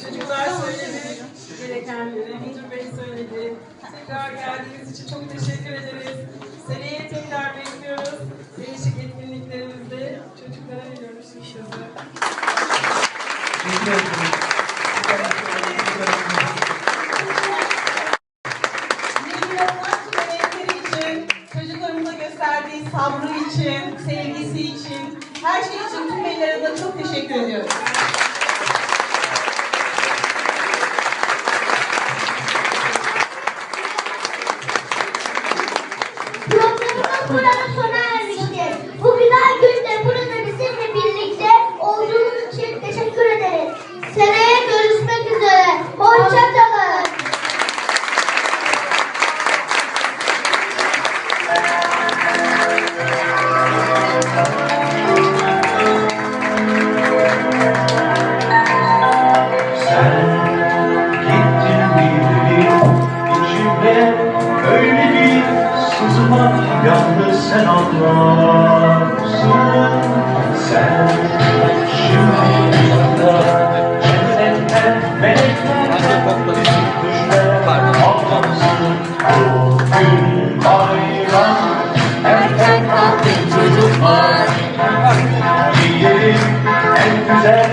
Çocuklar söyledi, gerekenleri, Müdür söyledi. Tekrar geldiğiniz için çok teşekkür ederiz. Seneye tekrar bekliyoruz. Değişik etkinlikleri çocuklarımıza gösterdiği sabrı için, sevgisi için, her şey için tüm veliler adına çok teşekkür ediyorum. Yalnız sen anlarsın. Sen şimdi yanında cennetten melekler bizim kuşlar avlansın. Bugün bayram erken kalkın çocuklar. Giyelim en güzel